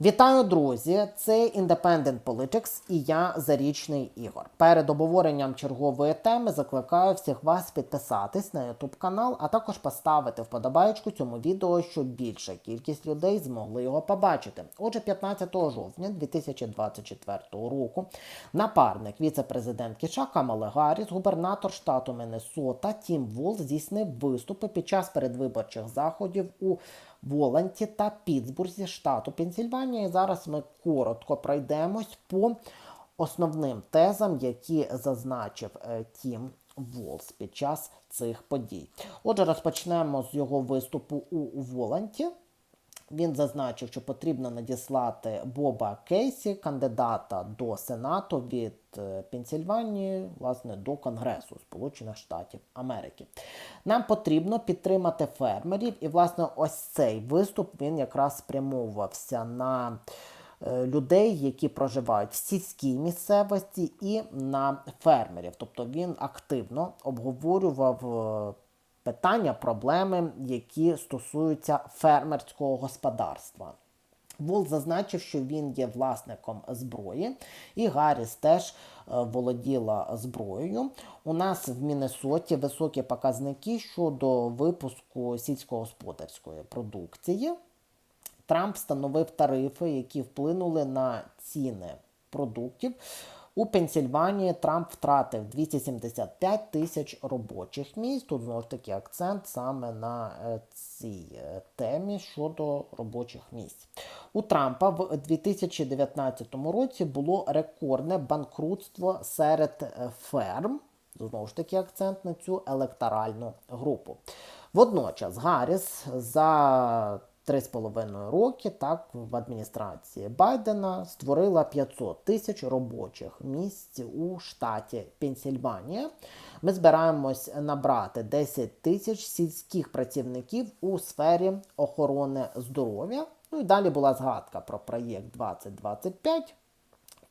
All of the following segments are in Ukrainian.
Вітаю, друзі! Це Independent Politics і я Зарічний Ігор. Перед обговоренням чергової теми закликаю всіх вас підписатись на YouTube канал, а також поставити вподобайку цьому відео, щоб більша кількість людей змогли його побачити. Отже, 15 жовтня 2024 року напарник віце-президентки США Камали Гарріс, губернатор штату Міннесота Тім Волз здійснив виступи під час передвиборчих заходів у Воланті та Пітсбурзі, штату Пенсільванія. І зараз ми коротко пройдемось по основним тезам, які зазначив е, Тім Волс під час цих подій. Отже, розпочнемо з його виступу у Воланті. Він зазначив, що потрібно надіслати Боба Кейсі, кандидата до Сенату від е, Пенсільванії, власне, до Конгресу Сполучених Штатів Америки. Нам потрібно підтримати фермерів, і, власне, ось цей виступ він якраз спрямовувався на е, людей, які проживають в сільській місцевості, і на фермерів. Тобто він активно обговорював. Питання, проблеми, які стосуються фермерського господарства. Волт зазначив, що він є власником зброї, і Гарріс теж е, володіла зброєю. У нас в Міннесоті високі показники щодо випуску сільськогосподарської продукції. Трамп встановив тарифи, які вплинули на ціни продуктів. У Пенсільванії Трамп втратив 275 тисяч робочих місць. Тут знову ж таки акцент саме на е, цій е, темі щодо робочих місць. У Трампа в 2019 році було рекордне банкрутство серед е, ферм. Знову ж таки, акцент на цю електоральну групу. Водночас Гарріс за 3,5 роки так в адміністрації Байдена створила 500 тисяч робочих місць у штаті Пенсільванія. Ми збираємось набрати 10 тисяч сільських працівників у сфері охорони здоров'я. Ну і далі була згадка про проєкт 2025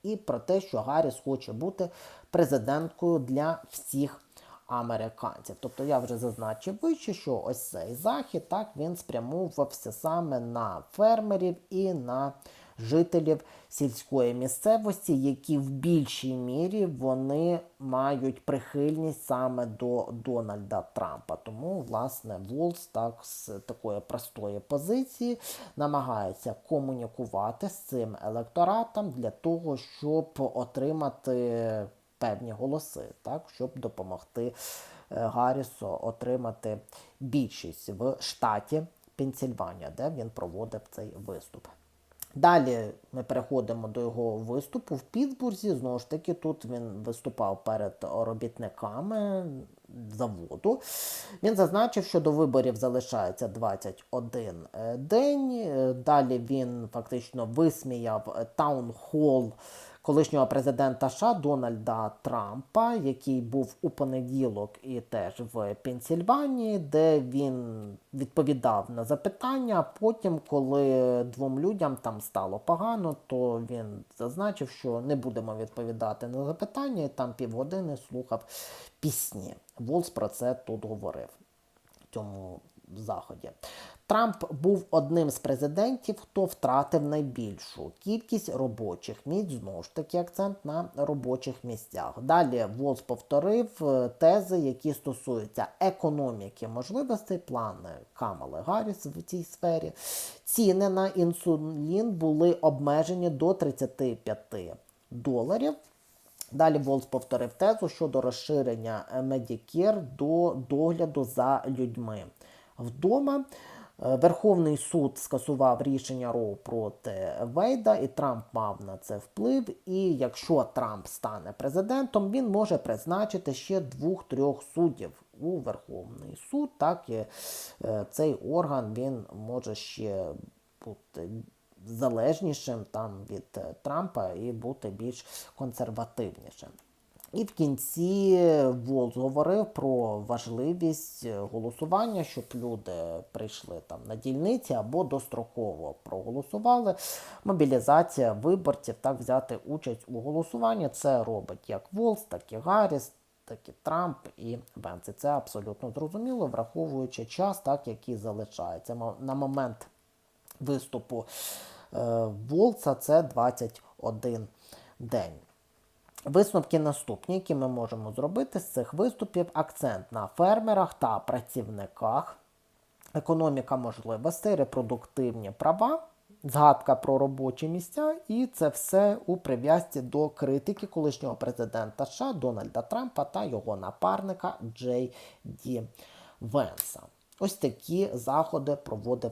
і про те, що Гарріс хоче бути президенткою для всіх американців. Тобто я вже зазначив вище, що ось цей захід так він спрямовувався саме на фермерів і на жителів сільської місцевості, які в більшій мірі вони мають прихильність саме до Дональда Трампа. Тому, власне, Волс так з такої простої позиції намагається комунікувати з цим електоратом для того, щоб отримати певні голоси, так, щоб допомогти е, Гаррісу отримати більшість в штаті Пенсільванія, де він проводив цей виступ. Далі ми переходимо до його виступу в Пітсбурзі. Знову ж таки, тут він виступав перед робітниками заводу. Він зазначив, що до виборів залишається 21 е, день. Е, Далі він фактично висміяв таунхол колишнього президента США Дональда Трампа, який був у понеділок і теж в Пенсільванії, де він відповідав на запитання. Потім, коли двом людям там стало погано, то він зазначив, що не будемо відповідати на запитання, і там півгодини слухав пісні. Волс про це тут говорив в цьому заході. Трамп був одним з президентів, хто втратив найбільшу кількість робочих місць. Знову ж таки, акцент на робочих місцях. Далі Волс повторив е, тези, які стосуються економіки, можливостей, плани Камали Гарріс в цій сфері. Ціни на інсулін були обмежені до 35 доларів. Далі Волс повторив тезу щодо розширення Medicare до догляду за людьми. Вдома Верховний суд скасував рішення Роу проти Вейда, і Трамп мав на це вплив. І якщо Трамп стане президентом, він може призначити ще двох-трьох суддів у Верховний суд. Так і е, цей орган він може ще бути залежнішим там від е, Трампа і бути більш консервативнішим. І в кінці Волз говорив про важливість голосування, щоб люди прийшли там на дільниці або достроково проголосували. Мобілізація виборців так взяти участь у голосуванні. Це робить як Волз, так і Гарріс, так і Трамп і Венс. Це абсолютно зрозуміло, враховуючи час, так який залишається. На момент виступу Волца це 21 день. Висновки наступні, які ми можемо зробити з цих виступів: акцент на фермерах та працівниках, економіка можливостей, репродуктивні права, згадка про робочі місця, і це все у прив'язці до критики колишнього президента США Дональда Трампа та його напарника Джей Ді Венса. Ось такі заходи проводив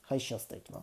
Хай щастить вам!